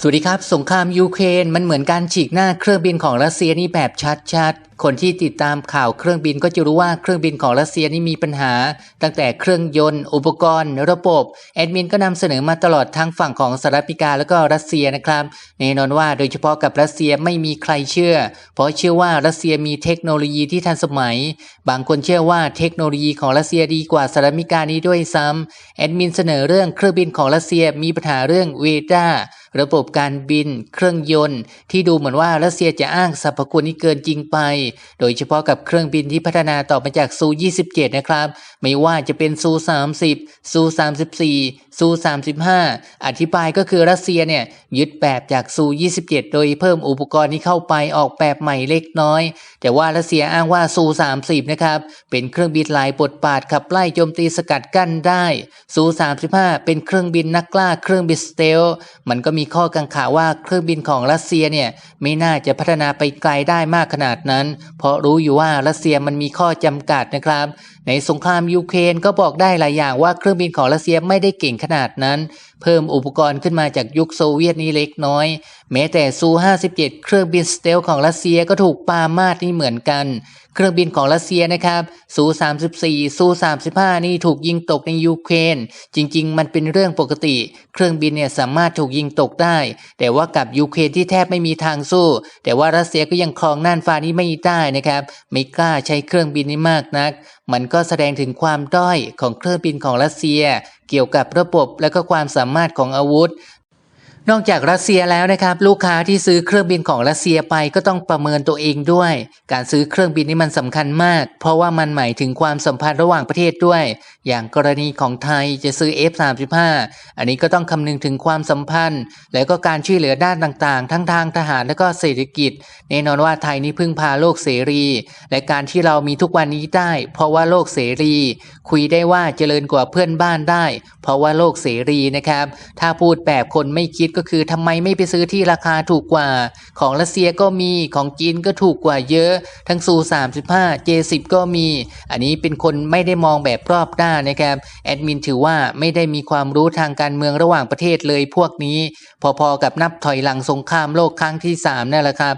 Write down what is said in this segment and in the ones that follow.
สวัสดีครับ สงครามยูเครนมันเหมือนการฉีกหน้าเครื่องบินของรัสเซียนี่แบบชัดๆ คนที่ติดตามข่าวเครื่องบินก็จะรู้ว่าเครื่องบินของรัสเซียนี่มีปัญหา ตั้งแต่เครื่องยนต์ อุปกรณ์ ระบบแอดมินก็นำเสนอมาตลอดทั้งฝั่งของสหรัฐอเมริกาแล้วก็รัสเซียนะครับแน่นอนว่าโดยเฉพาะกับรัสเซียไม่มีใครเชื่อ เพราะเชื่อว่ารัสเซียมีเทคโนโลยีที่ทันสมัย บางคนเชื่อว่าเทคโนโลยีของรัสเซียดีกว่าสหรัฐอเมริกานี้ด้วยซ้ำแอดมินเสนอเรื่องเครื่องบินของรัสเซียมีปัญหาเรื่องเวด้าระบบการบิน เครื่องยนต์ ที่ดูเหมือนว่ารัสเซียจะอ้างสรรพคุณที่เกินจริงไปโดยเฉพาะกับเครื่องบินที่พัฒนาต่อมาจากซู27 นะครับ ไม่ว่าจะเป็นซู30ซู34ซู35 อธิบายก็คือรัสเซียเนี่ยยึดแบบจากซู27 โดยเพิ่มอุปกรณ์ที่เข้าไปออกแบบใหม่เล็กน้อย แต่ว่ารัสเซียอ้างว่าซู30 นะครับเป็นเครื่องบินหลายบทบาทขับไล่โจมตีสกัดกั้นได้ซู35 เป็นเครื่องบินนักล่าเครื่องบินสเตลมันก็มีข้อกังขาว่าเครื่องบินของรัสเซียเนี่ยไม่น่าจะพัฒนาไปไกลได้มากขนาดนั้นเพราะรู้อยู่ว่ารัสเซียมันมีข้อจำกัดนะครับ ในสงครามยูเครนก็บอกได้หลายอย่างว่าเครื่องบินของรัสเซียไม่ได้เก่งขนาดนั้นเพิ่มอุปกรณ์ขึ้นมาจากยุคโซเวียตนี้เล็กน้อย แม้แต่ซู 57 เครื่องบินสเตลของรัสเซียก็ถูกปามาดนี่เหมือนกัน เครื่องบินของรัสเซียนะครับซู 34 ซู 35 นี่ถูกยิงตกในยูเครน จริง ๆ มันเป็นเรื่องปกติ เครื่องบินเนี่ยสามารถถูกยิงตกได้ แต่ว่ากับยูเครนที่แทบไม่มีทางสู้ แต่ว่ารัสเซียก็ยังครองน่านฟ้านี้ไม่ได้นะครับ ไม่กล้าใช้เครื่องบินนี้มากนัก มันก็แสดงถึงความด้อยของเครื่องบินของรัสเซีย เกี่ยวกับระบบและก็ความสามารถของอาวุธ นอกจากรัสเซียแล้วนะครับ ลูกค้าที่ซื้อเครื่องบินของรัสเซียไปก็ต้องประเมินตัวเองด้วย การซื้อเครื่องบินนี่มันสำคัญมาก เพราะว่ามันหมายถึงความสัมพันธ์ระหว่างประเทศด้วย อย่างกรณีของไทยจะซื้อ F35 อันนี้ก็ต้องคำนึงถึงความสัมพันธ์ แล้วก็การช่วยเหลือด้านต่างๆ ทั้งทางทหารและก็เศรษฐกิจ แน่นอนว่าไทยนี่พึ่งพาโลกเสรี และการที่เรามีทุกวันนี้ได้ เพราะว่าโลกเสรี คุยได้ว่าเจริญกว่าเพื่อนบ้านได้ เพราะว่าโลกเสรีนะครับ ถ้าพูดแบบคนไม่คิดก็คือทำไมไม่ไปซื้อที่ราคาถูกกว่า ของรัสเซียก็มีของจีนก็ถูกกว่าเยอะ ทั้งซู 35 J10 ก็มี อันนี้เป็นคนไม่ได้มองแบบรอบด้านนะครับแอดมินถือว่าไม่ได้มีความรู้ทางการเมืองระหว่างประเทศเลยพวกนี้ พอๆกับนับถอยหลังสงครามโลกครั้งที่3นั่นแหละครับ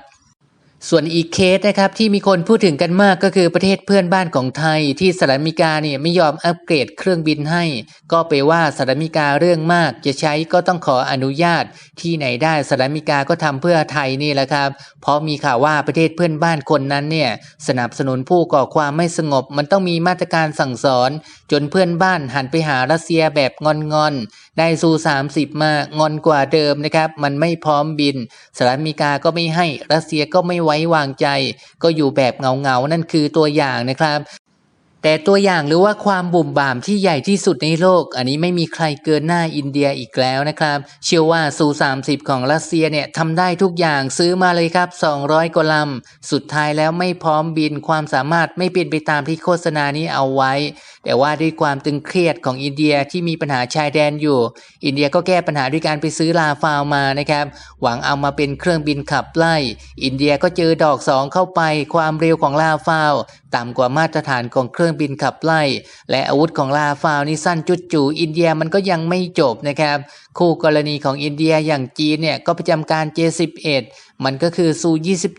ส่วนอีกเคสนะครับที่มีคนพูดถึงกันมากก็คือประเทศเพื่อนบ้านของไทย ที่สหรัฐอเมริกาเนี่ยไม่ยอมอัปเกรดเครื่องบินให้ ก็ไปว่าสหรัฐอเมริกาเรื่องมากจะใช้ก็ต้องขออนุญาตที่ไหนได้สหรัฐอเมริกาก็ทำเพื่อไทยนี่แหละครับ เพราะมีข่าวว่าประเทศเพื่อนบ้านคนนั้นเนี่ยสนับสนุนผู้ก่อความไม่สงบ มันต้องมีมาตรการสั่งสอน จนเพื่อนบ้านหันไปหารัสเซียแบบงอนๆ ได้ซู 30 มางอนกว่าเดิมนะครับ มันไม่พร้อมบินสหรัฐอเมริกาก็ไม่ให้รัสเซียก็ไม่ไว้วางใจ ก็อยู่แบบเงาๆ นั่นคือตัวอย่างนะครับ แต่ตัวอย่างหรือว่าความบุ่มบ่ามที่ใหญ่ที่สุดในโลก อันนี้ไม่มีใครเกินหน้าอินเดียอีกแล้วนะครับ เชื่อว่าซู30 ของรัสเซียเนี่ยทำได้ทุกอย่างซื้อมาเลยครับ 200กว่าลำสุดท้ายแล้วไม่พร้อมบินความสามารถไม่เป็นไปตามที่โฆษณานี้เอาไว้ แต่ว่าด้วยความตึงเครียดของอินเดียที่มีปัญหาชายแดนอยู่ อินเดียก็แก้ปัญหาด้วยการไปซื้อลาฟาวมานะครับ หวังเอามาเป็นเครื่องบินขับไล่ อินเดียก็เจอดอกสองเข้าไป ความเร็วของลาฟาว ต่ำกว่ามาตรฐานของเครื่องื่องบินขับไล่ และอาวุธของลาฟาวนี่สั้นจุดจูอินเดียมันก็ยังไม่จบนะครับ คู่กรณีของอินเดียอย่างจีนเนี่ยก็ประจำการ J11 มันก็คือซู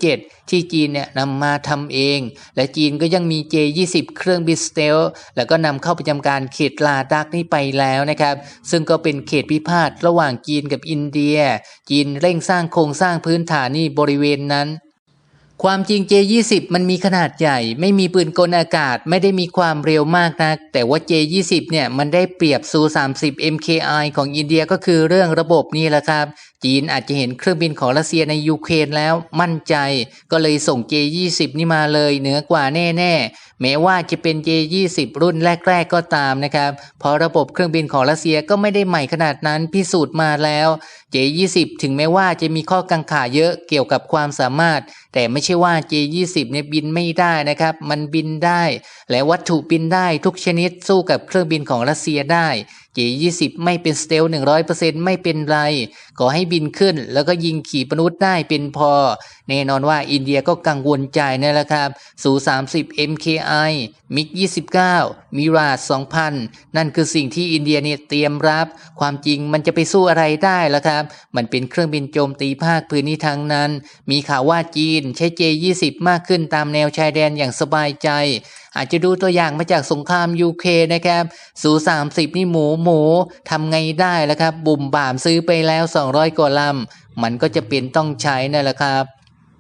27 ที่จีนเนี่ยนำมาทำเอง และจีนก็ยังมี J20 เครื่องบินสเตลแล้วก็นำเข้าประจำการเขตลาดักนี่ไปแล้วนะครับ ซึ่งก็เป็นเขตพิพาทระหว่างจีนกับอินเดีย จีนเร่งสร้างโครงสร้างพื้นฐานนี่บริเวณนั้น ความจริง J20 มันมีขนาดใหญ่ ไม่มีปืนกลอากาศไม่ได้มีความเร็วมากนัก แต่ว่า J20 เนี่ยมันได้เปรียบซู 30 MKI ของอินเดียก็คือเรื่องระบบนี่แหละครับ จีนอาจจะเห็นเครื่องบินของรัสเซียในยูเครนแล้วมั่นใจ ก็เลยส่ง J20 นี่มาเลยเหนือกว่าแน่ๆ แม้ว่าจะเป็น J20 รุ่นแรก ๆ ก็ตามนะครับเพราะระบบเครื่องบินของรัสเซียก็ไม่ได้ใหม่ขนาดนั้นพิสูจน์มาแล้ว J20 ถึงแม้ว่าจะมีข้อกังขาเยอะเกี่ยวกับความสามารถ แต่ไม่ใช่ว่า J20 เนี่ยบินไม่ได้นะครับ มันบินได้ และวัตถุบินได้ทุกชนิดสู้กับเครื่องบินของรัสเซียได้ J20 ไม่เป็นสเตล100%ไม่เป็นไรขอให้บินขึ้น แล้วก็ยิงขีปนาวุธได้เป็นพอ แน่นอนว่าอินเดียก็กังวลใจนั่นแหละครับสู30 MKI มิก29มิราด2,000นั่นคือสิ่งที่อินเดียเนี่ยเตรียมรับ ความจริงมันจะไปสู้อะไรได้ล่ะครับ มันเป็นเครื่องบินโจมตีภาคพื้นที่ทั้งนั้น มีข่าวว่าจีนใช้ J20 มากขึ้นตามแนวชายแดนอย่างสบายใจอาจจะดูตัวอย่างมาจากสงครามยูเคนะครับสู30นี่หมูหมูทำไงได้ล่ะครับ บุ่มบ่ามซื้อไปแล้ว 200 กว่าลำมันก็จะเป็นต้องใช้นั่นแหละครับ